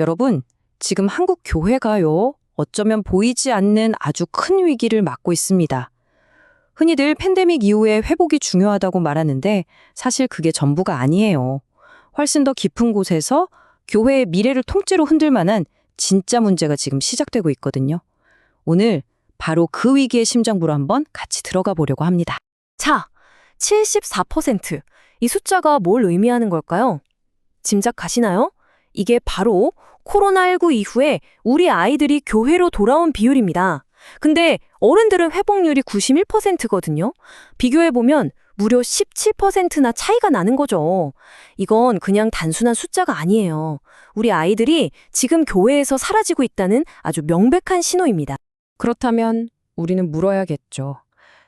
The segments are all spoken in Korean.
여러분, 지금 한국 교회가요, 어쩌면 보이지 않는 아주 큰 위기를 맞고 있습니다. 흔히들 팬데믹 이후에 회복이 중요하다고 말하는데 사실 그게 전부가 아니에요. 훨씬 더 깊은 곳에서 교회의 미래를 통째로 흔들 만한 진짜 문제가 지금 시작되고 있거든요. 오늘 바로 그 위기의 심장부로 한번 같이 들어가 보려고 합니다. 자, 74%. 이 숫자가 뭘 의미하는 걸까요? 짐작 가시나요? 이게 바로 코로나19 이후에 우리 아이들이 교회로 돌아온 비율입니다. 근데 어른들은 회복률이 91%거든요. 비교해보면 무려 17%나 차이가 나는 거죠. 이건 그냥 단순한 숫자가 아니에요. 우리 아이들이 지금 교회에서 사라지고 있다는 아주 명백한 신호입니다. 그렇다면 우리는 물어야겠죠.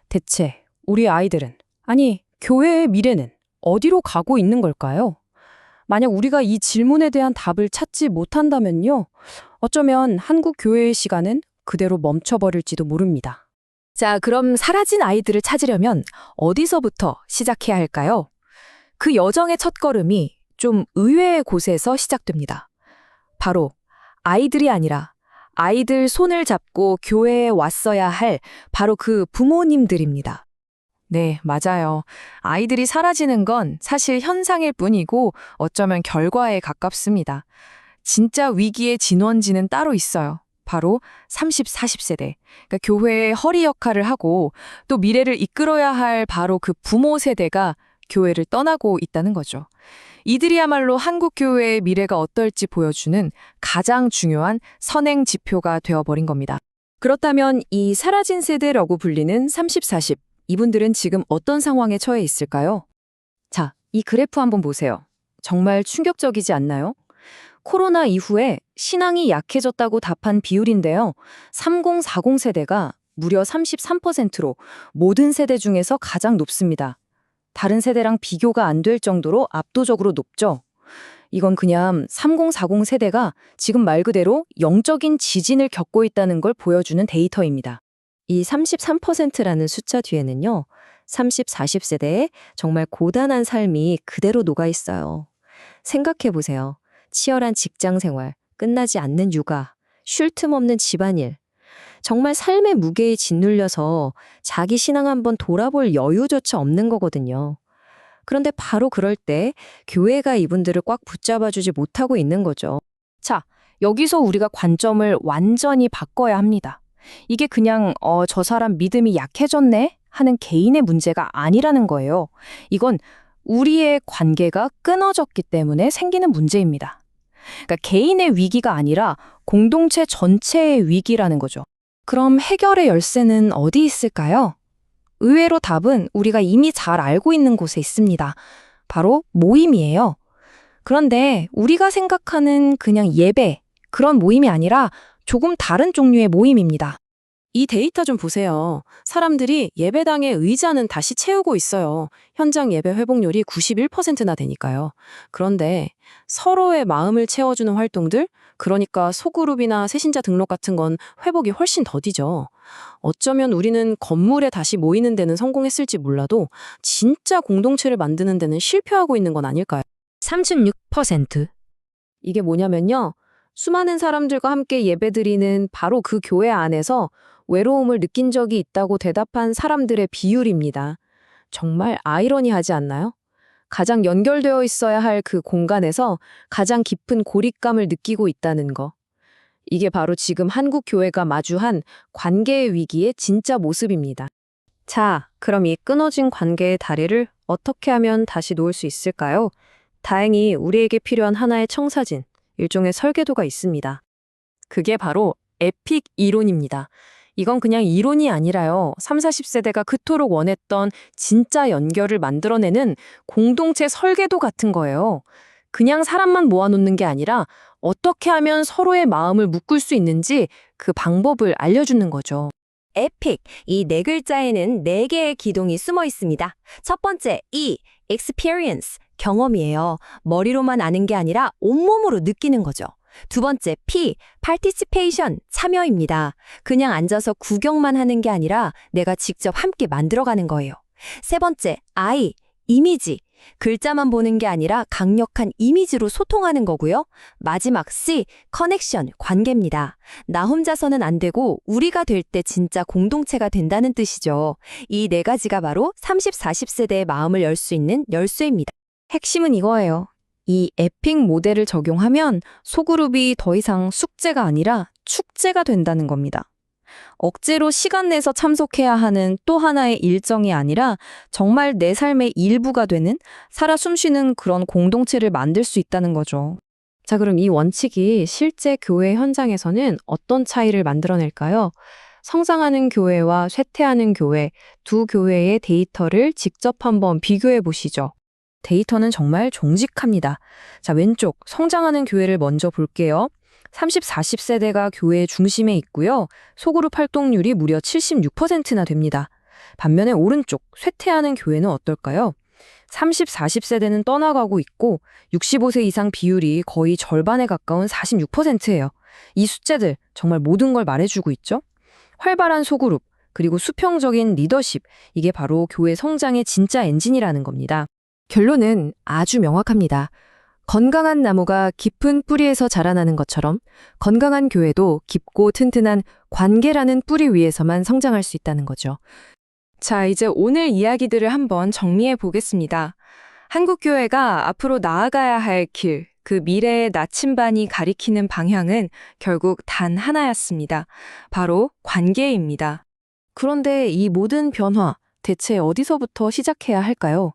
대체 우리 아이들은, 아니, 교회의 미래는 어디로 가고 있는 걸까요? 만약 우리가 이 질문에 대한 답을 찾지 못한다면요. 어쩌면 한국 교회의 시간은 그대로 멈춰버릴지도 모릅니다. 자, 그럼 사라진 아이들을 찾으려면 어디서부터 시작해야 할까요? 그 여정의 첫걸음이 좀 의외의 곳에서 시작됩니다. 바로 아이들이 아니라 아이들 손을 잡고 교회에 왔어야 할 바로 그 부모님들입니다. 네, 맞아요. 아이들이 사라지는 건 사실 현상일 뿐이고 어쩌면 결과에 가깝습니다. 진짜 위기의 진원지는 따로 있어요. 바로 30, 40세대. 그러니까 교회의 허리 역할을 하고 또 미래를 이끌어야 할 바로 그 부모 세대가 교회를 떠나고 있다는 거죠. 이들이야말로 한국 교회의 미래가 어떨지 보여주는 가장 중요한 선행 지표가 되어버린 겁니다. 그렇다면 이 사라진 세대라고 불리는 30, 40, 이분들은 지금 어떤 상황에 처해 있을까요? 자, 이 그래프 한번 보세요. 정말 충격적이지 않나요? 코로나 이후에 신앙이 약해졌다고 답한 비율인데요. 3040 세대가 무려 33%로 모든 세대 중에서 가장 높습니다. 다른 세대랑 비교가 안 될 정도로 압도적으로 높죠. 이건 그냥 3040 세대가 지금 말 그대로 영적인 지진을 겪고 있다는 걸 보여주는 데이터입니다. 이 33%라는 숫자 뒤에는요, 30, 40세대의 정말 고단한 삶이 그대로 녹아 있어요. 생각해 보세요. 치열한 직장 생활, 끝나지 않는 육아, 쉴 틈 없는 집안일. 정말 삶의 무게에 짓눌려서 자기 신앙 한번 돌아볼 여유조차 없는 거거든요. 그런데 바로 그럴 때 교회가 이분들을 꽉 붙잡아주지 못하고 있는 거죠. 자, 여기서 우리가 관점을 완전히 바꿔야 합니다. 이게 그냥 어, 저 사람 믿음이 약해졌네 하는 개인의 문제가 아니라는 거예요. 이건 우리의 관계가 끊어졌기 때문에 생기는 문제입니다. 그러니까 개인의 위기가 아니라 공동체 전체의 위기라는 거죠. 그럼 해결의 열쇠는 어디 있을까요? 의외로 답은 우리가 이미 잘 알고 있는 곳에 있습니다. 바로 모임이에요. 그런데 우리가 생각하는 그냥 예배, 그런 모임이 아니라 조금 다른 종류의 모임입니다. 이 데이터 좀 보세요. 사람들이 예배당의 의자는 다시 채우고 있어요. 현장 예배 회복률이 91%나 되니까요. 그런데 서로의 마음을 채워주는 활동들, 그러니까 소그룹이나 새신자 등록 같은 건 회복이 훨씬 더디죠. 어쩌면 우리는 건물에 다시 모이는 데는 성공했을지 몰라도 진짜 공동체를 만드는 데는 실패하고 있는 건 아닐까요? 36%. 이게 뭐냐면요. 수많은 사람들과 함께 예배드리는 바로 그 교회 안에서 외로움을 느낀 적이 있다고 대답한 사람들의 비율입니다. 정말 아이러니하지 않나요? 가장 연결되어 있어야 할 그 공간에서 가장 깊은 고립감을 느끼고 있다는 거. 이게 바로 지금 한국 교회가 마주한 관계의 위기의 진짜 모습입니다. 자, 그럼 이 끊어진 관계의 다리를 어떻게 하면 다시 놓을 수 있을까요? 다행히 우리에게 필요한 하나의 청사진, 일종의 설계도가 있습니다. 그게 바로 에픽 이론입니다. 이건 그냥 이론이 아니라요. 3, 40세대가 그토록 원했던 진짜 연결을 만들어내는 공동체 설계도 같은 거예요. 그냥 사람만 모아놓는 게 아니라 어떻게 하면 서로의 마음을 묶을 수 있는지 그 방법을 알려주는 거죠. 에픽, 이 네 글자에는 네 개의 기동이 숨어 있습니다. 첫 번째, E, experience, 경험이에요. 머리로만 아는 게 아니라 온몸으로 느끼는 거죠. 두 번째, P, participation, 참여입니다. 그냥 앉아서 구경만 하는 게 아니라 내가 직접 함께 만들어가는 거예요. 세 번째, I, 이미지. 글자만 보는 게 아니라 강력한 이미지로 소통하는 거고요. 마지막 C, 커넥션, 관계입니다. 나 혼자서는 안 되고 우리가 될 때 진짜 공동체가 된다는 뜻이죠. 이 네 가지가 바로 30, 40세대의 마음을 열 수 있는 열쇠입니다. 핵심은 이거예요. 이 에픽 모델을 적용하면 소그룹이 더 이상 숙제가 아니라 축제가 된다는 겁니다. 억지로 시간 내서 참석해야 하는 또 하나의 일정이 아니라 정말 내 삶의 일부가 되는 살아 숨쉬는 그런 공동체를 만들 수 있다는 거죠. 자, 그럼 이 원칙이 실제 교회 현장에서는 어떤 차이를 만들어낼까요? 성장하는 교회와 쇠퇴하는 교회, 두 교회의 데이터를 직접 한번 비교해 보시죠. 데이터는 정말 종직합니다. 자, 왼쪽 성장하는 교회를 먼저 볼게요. 30, 40세대가 교회 중심에 있고요. 소그룹 활동률이 무려 76%나 됩니다. 반면에 오른쪽 쇠퇴하는 교회는 어떨까요? 30, 40세대는 떠나가고 있고 65세 이상 비율이 거의 절반에 가까운 46%예요. 이 숫자들 정말 모든 걸 말해주고 있죠? 활발한 소그룹, 그리고 수평적인 리더십, 이게 바로 교회 성장의 진짜 엔진이라는 겁니다. 결론은 아주 명확합니다. 건강한 나무가 깊은 뿌리에서 자라나는 것처럼 건강한 교회도 깊고 튼튼한 관계라는 뿌리 위에서만 성장할 수 있다는 거죠. 자, 이제 오늘 이야기들을 한번 정리해 보겠습니다. 한국교회가 앞으로 나아가야 할 길, 그 미래의 나침반이 가리키는 방향은 결국 단 하나였습니다. 바로 관계입니다. 그런데 이 모든 변화, 대체 어디서부터 시작해야 할까요?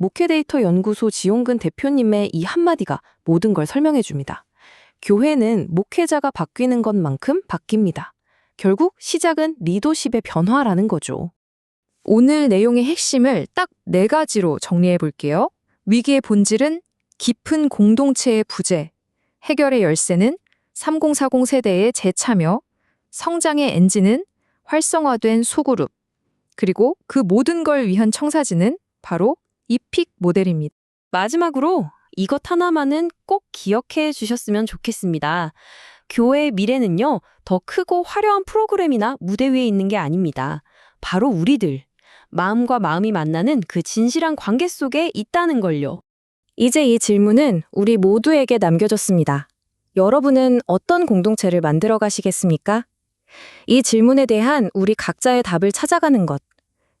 목회데이터 연구소 지용근 대표님의 이 한마디가 모든 걸 설명해 줍니다. 교회는 목회자가 바뀌는 것만큼 바뀝니다. 결국 시작은 리더십의 변화라는 거죠. 오늘 내용의 핵심을 딱 네 가지로 정리해 볼게요. 위기의 본질은 깊은 공동체의 부재, 해결의 열쇠는 3040 세대의 재참여, 성장의 엔진은 활성화된 소그룹, 그리고 그 모든 걸 위한 청사진은 바로 이픽 모델입니다. 마지막으로 이것 하나만은 꼭 기억해 주셨으면 좋겠습니다. 교회의 미래는요, 더 크고 화려한 프로그램이나 무대 위에 있는 게 아닙니다. 바로 우리들, 마음과 마음이 만나는 그 진실한 관계 속에 있다는 걸요. 이제 이 질문은 우리 모두에게 남겨졌습니다. 여러분은 어떤 공동체를 만들어 가시겠습니까? 이 질문에 대한 우리 각자의 답을 찾아가는 것.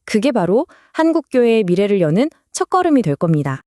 그게 바로 한국교회의 미래를 여는 첫걸음이 될 겁니다.